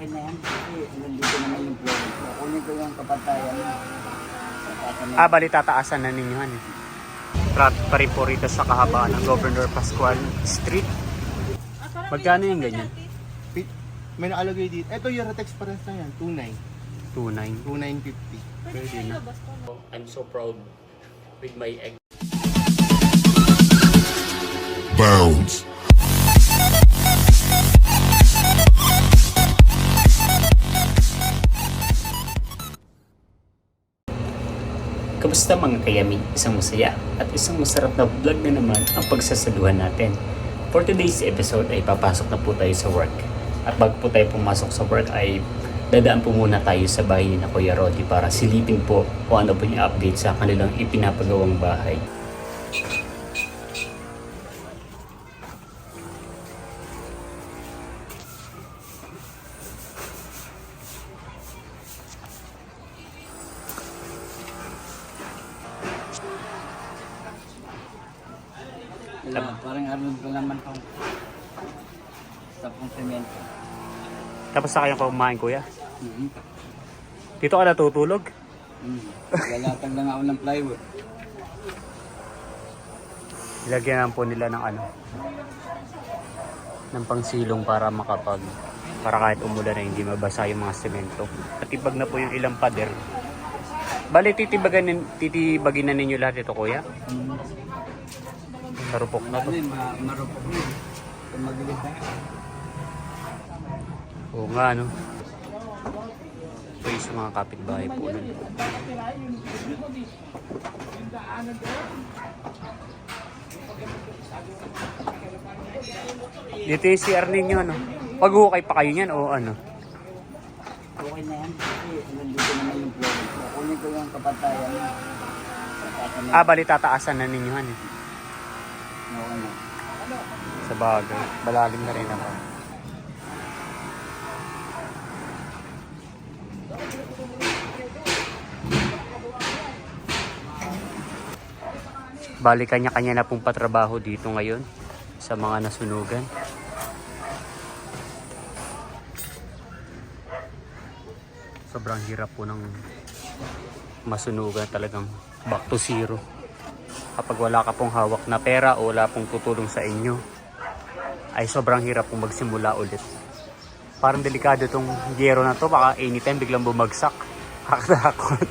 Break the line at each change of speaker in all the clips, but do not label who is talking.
Okay na yan. Kasi nandito naman yung flow. Kunin ko yung kapatayan.
Ah, bali tataasan na ninyo han. Trap pa rin po rito sa kahabaan ng Governor Pascual Street. Magkano yung ganyan?
May nakalagay dito. Ito yung Ratex parehas na yan. 2.9.
2.9.
2.950.
Pwede na. I'm so proud with my egg.
Bounds.
Kamusta mga kayami? Isang masaya at isang masarap na vlog na naman ang pagsasaluhan natin. For today's episode ay papasok na po tayo sa work. At bago po tayo pumasok sa work ay dadaan po muna tayo sa bahay ni na Kuya Rodi para silipin po kung ano po yung update sa kanilang ipinapagawang bahay.
Wala, parang arnold ko naman to. Sa pong semento.
Tapos sa kayong kumain kuya?
Mhm.
Dito ka natutulog?
Mhm. Galatag lang ako ng plywood.
Ilagyan lang po nila ng ano ng pangsilong para makapag para kahit umulan na hindi mabasa yung mga semento. Natibag na po yung ilang pader. Bali, titibagan, titibagin na ninyo lahat ito, kuya?
Mhm.
Marupok na
Ano
to.
ma marupok na. Kung magilit na.
Oo nga, no? Ito yung sa mga kapitbahay po nun. Dito yung CR ninyo, ano? Pag-ukay pa kayo niyan o ano?
Okay na yan. Nandito naman yung flow. Kunin ko yung kapatayan.
Ah, bali tataasan na ninyo, ano? Sa bagay. Malalim na rin naman. Bali kanya-kanya na pong patrabaho dito ngayon sa mga nasunugan. Sobrang hirap po ng masunugan talagang back to zero kapag wala ka pong hawak na pera o wala pong tutulong sa inyo ay sobrang hirap pong magsimula ulit. Parang delikado itong gero na to, baka anytime biglang bumagsak. Kakatakot.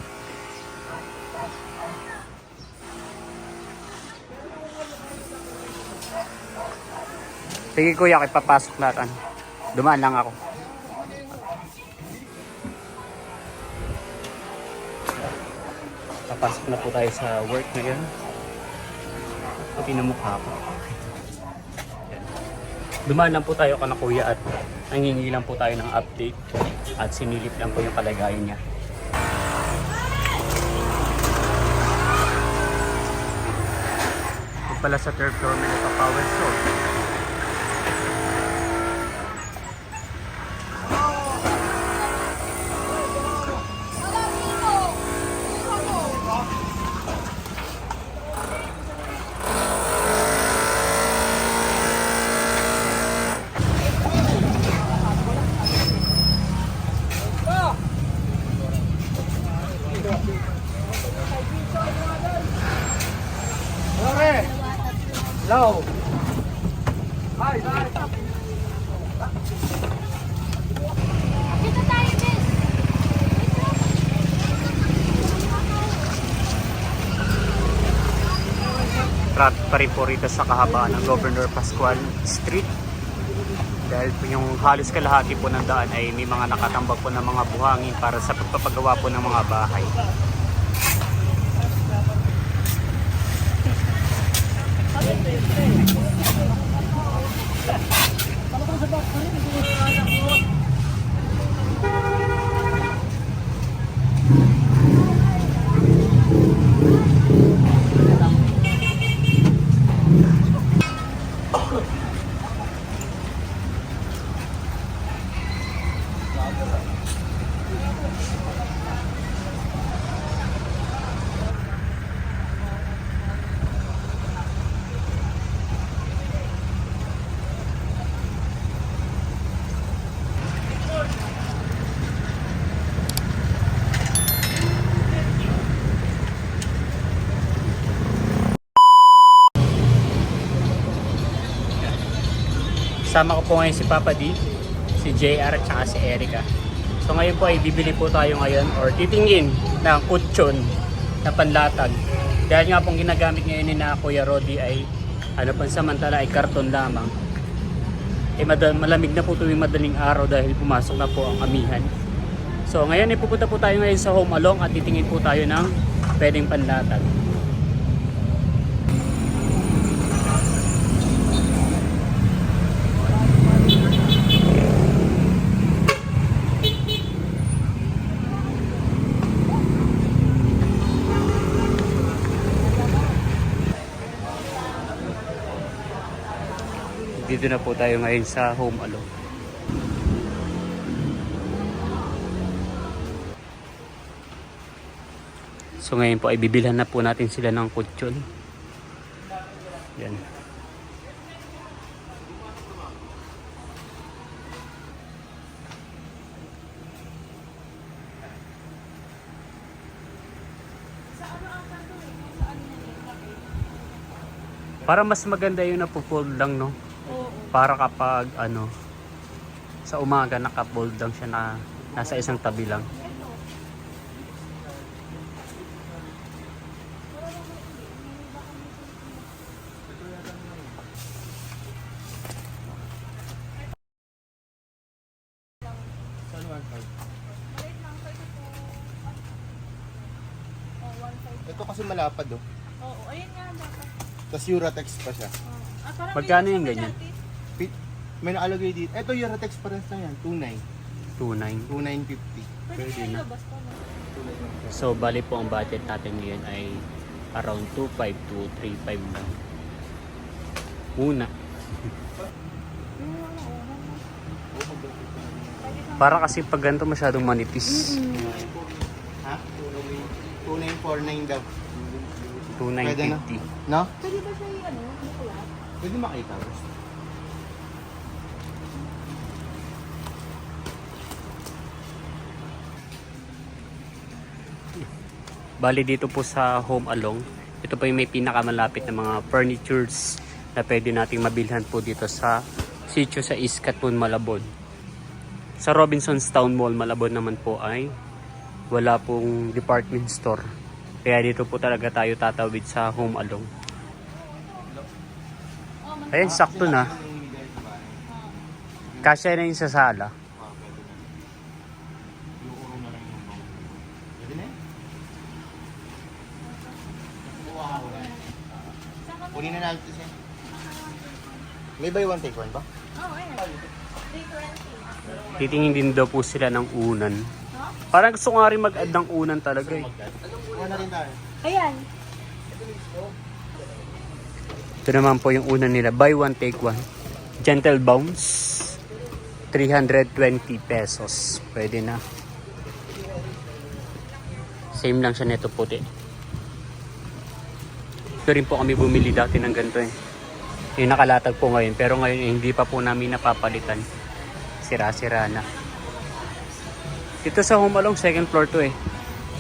Sige kuya, kay papasok natin. Dumaan lang ako. Papasok na po tayo sa work ngayon. Pinamukha ko. Dumaan lang po tayo kana kuya at nangingi lang po tayo ng update at sinilip lang po yung kalagayan niya. Ito pala sa third floor may nagpa-power saw.
Hello!
Dito tayo,
pa rin sa kahabaan ng Governor Pascual Street. Dahil po yung halos kalahati po ng daan ay may mga nakatambak po ng mga buhangin para sa pagpapagawa po ng mga bahay. Thank you. Sama ko po ngayon si Papa D, si JR at saka si Erica. So ngayon po ay bibili po tayo ngayon or titingin ng kutsyon na panlatag. Dahil nga pong ginagamit ngayon ni na Kuya Rodi ay ano pansamantala ay karton lamang. Eh mad- malamig na po tuwing madaling araw dahil pumasok na po ang amihan. So ngayon ay pupunta po tayo ngayon sa Home Along at titingin po tayo ng pwedeng panlatag. Dito na po tayo ngayon sa Home Alone. So ngayon po ay bibilhan na po natin sila ng kutsyon. Yan. Para mas maganda yung napufold lang, no? Para kapag, ano, sa umaga nakafold lang siya na nasa isang tabi lang.
Saan 1.5? Ito kasi malapad oh.
Oo, ayun nga dapat.
Tapos Uratex pa siya.
Ah, parang
Magkano yung ganyan?
May nakalagay dito. Ito Uratex parehas na yan. 2.9.
2.9.
2.950.
Pwede
na. So, bali po ang budget natin ngayon ay around 2.5 to 3.5 lang. Una. Para kasi pag ganito masyadong manipis.
Ha? 2.949 daw. Pwede na.
2.950.
No?
Pwede ba siya yung ano?
Pwede makita. Basta.
Bali dito po sa Home Along, ito po yung may pinakamalapit na mga furnitures na pwede nating mabilhan po dito sa sitio sa East Katun, Malabon. Sa Robinson's Town Mall, Malabon naman po ay wala pong department store. Kaya dito po talaga tayo tatawid sa Home Along. Ayan, sakto na. Kasya na yung sa sala.
Pwede na yan? Natin siya. May buy one take one ba?
Oo, ayun. 320.
Titingin din daw po sila ng unan. Parang gusto ko nga rin mag-add ng unan talaga eh.
Kuha na rin tayo.
Ayan.
Ito naman po yung unan nila. Buy one, take one. Gentle bounce. 320 pesos. Pwede na. Same lang siya neto puti. Ito rin po kami bumili dati ng ganito eh. Yung nakalatag po ngayon. Pero ngayon eh, hindi pa po namin napapalitan. Sira-sira na. Dito sa Home Along, second floor to eh.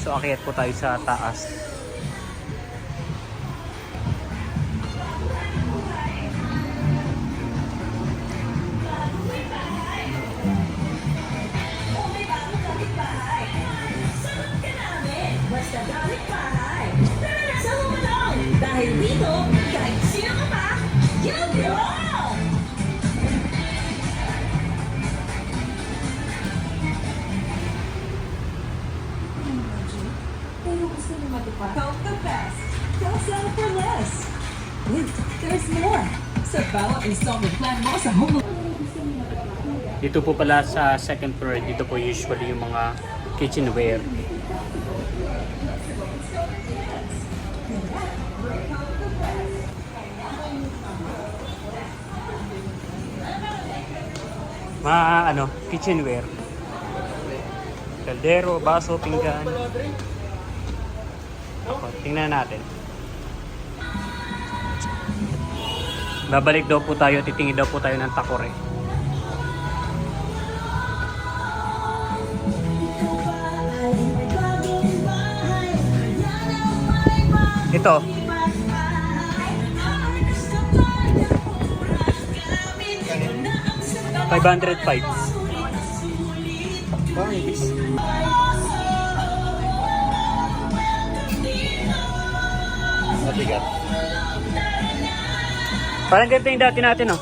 So akyat po tayo sa taas.
Dahil dito, kahit sino ka pa, you! Pero gusto mo matupad? Help the best. Don't settle for less. Wait, there's more. Sa bawat installment plan mo sa home
Dito po pala sa second floor, dito po usually yung mga kitchenware. Mga ano, kitchenware. Kaldero, baso, pinggan. O, tingnan natin. Babalik daw po tayo, titingin daw po tayo ng takore. Ito. 505. Parang ibis.
Mabigat.
Parang ganito yung dati natin, oh.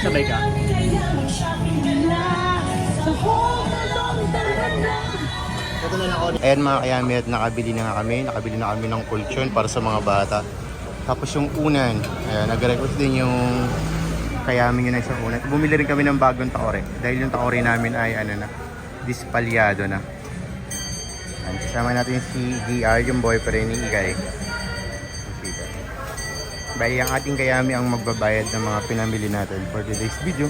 Sabay ka.
Ayan mga kayami at nakabili na nga kami. Nakabili na kami ng kultsyon para sa mga bata. Tapos yung unan, ayan, nag-request din yung kayami yun na isang unan. Bumili rin kami ng bagong taore. Dahil yung taore namin ay ano na, dispalyado na. Ayan, kasama natin si DR, yung boyfriend ni Igay. Bali, ang ating kayami ang magbabayad ng mga pinamili natin for today's video.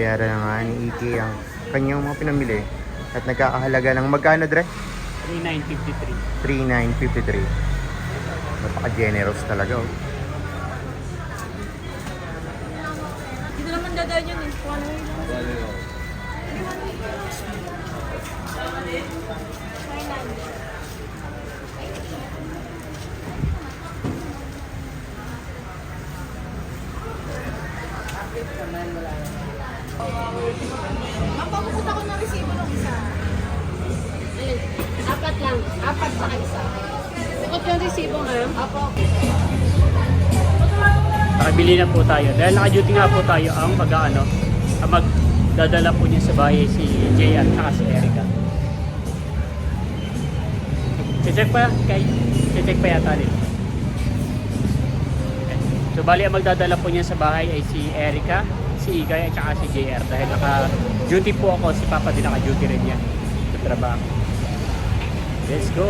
Kayami at nabayaran na nga ni Iki ang kanyang mga pinamili. At nagkakahalaga ng magkano dre?
3953.
3,953. Napaka-generous talaga oh.
Dito naman dadaan yun eh. One way lang. Ma'am, lang. Apat sa isa. Bukod yung resibo, ma'am. Apo.
Nakabili na po tayo. Dahil naka-duty nga po tayo ang mag-ano, ang magdadala po niya sa bahay si Jay at saka si Erica. Check pa kay check pa yata nila. Okay. So bali ang magdadala po niya sa bahay ay si Erica, si Igay at saka si JR dahil naka-duty po ako, si Papa din naka-duty rin niya sa trabaho. Let's go!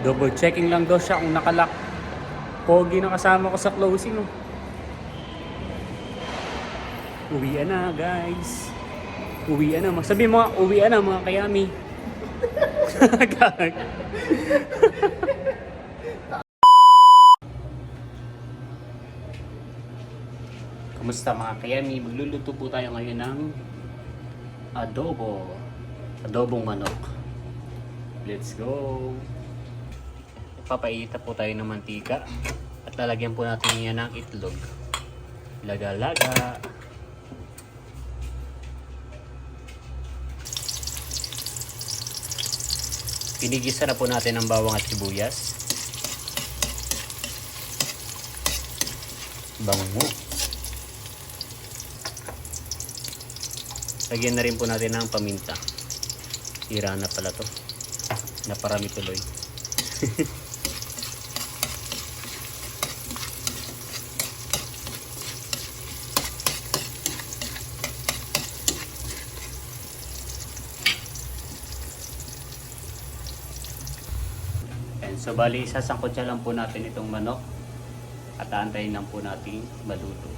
Double checking lang daw siya kung nakalock. Pogi na kasama ko sa closing. Oh. Uwian na guys. Uwian na. Magsabi mo uwian na mga kayami. Kamusta mga kayami? Magluluto po tayo ngayon ng adobo. Adobong manok. Let's go! Papaita po tayo ng mantika at lalagyan po natin yan ng itlog. Laga-laga. Pinigisa na po natin ang bawang at sibuyas. Bango. Lagyan na rin po natin ng paminta. Tira na pala to. Naparami tuloy. So bali sasangkot siya lang po natin itong manok at aantayin lang po natin maluto.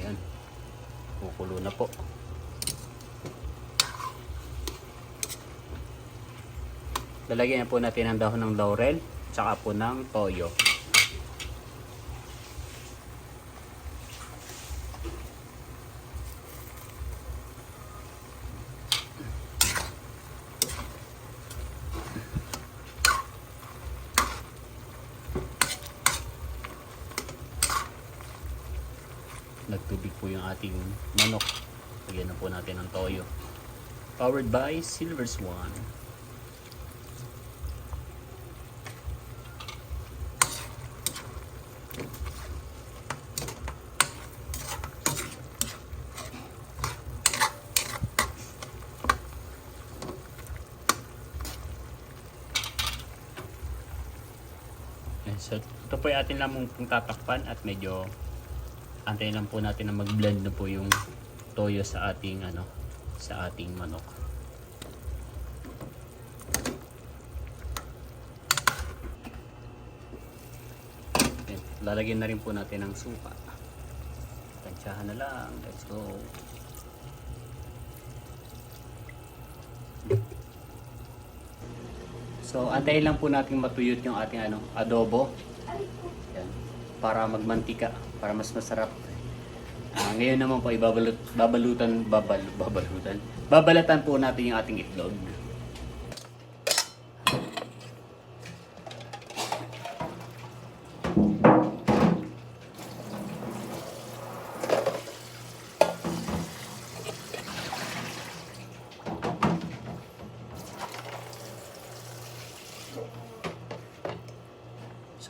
Yan. Kukulo na po. Lalagyan na po natin ang dahon ng laurel tsaka po ng toyo. Nagtubig po yung ating manok. Lagyan na po natin ng toyo. Powered by Silver Swan. Yan, so Ito po yung atin lang pong tatakpan at medyo antayin lang po natin na mag-blend na po yung toyo sa ating ano sa ating manok. Then, lalagyan na rin po natin ng suka. Tansyahan na lang. Let's go. So, antayin lang po natin matuyot yung ating ano, adobo. Para magmantika, para mas masarap. Ah, ngayon naman po ibabalot, babalutan, babal, babalutan. Babalatan po natin yung ating itlog.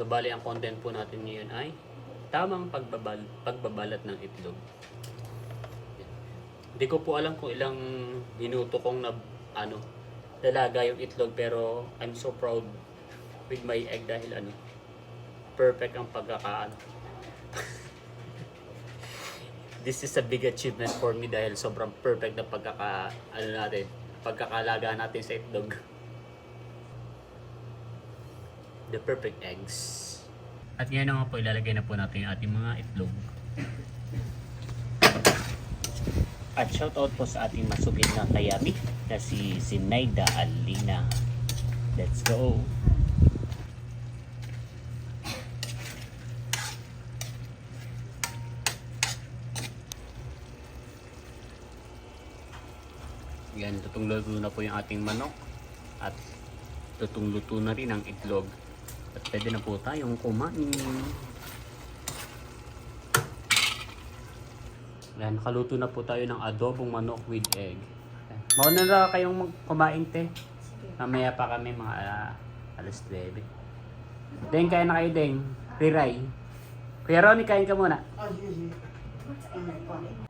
So bali ang content po natin ngayon ay tamang pagbabal pagbabalat ng itlog. Hindi ko po alam kung ilang minuto kong na ano dalaga yung itlog pero I'm so proud with my egg dahil ano perfect ang pagkakaano. This is a big achievement for me dahil sobrang perfect na pagkaka ano natin pagkakalaga natin sa itlog the perfect eggs. At ngayon naman po ilalagay na po natin yung ating mga itlog. At shoutout po sa ating masugid na kayami na si Sinaida Alina. Let's go! Yan, tutong luto na po yung ating manok. At tutong luto na rin ang itlog. At pwede na po tayong kumain. Yan, nakaluto na po tayo ng adobong manok with egg. Mauna na kayong kumain, te. Mamaya pa kami mga ah, alas 9. Deng, kain na kayo, Deng. Riray. Kuya Ronnie, kain ka muna.
Ah, sige, sige.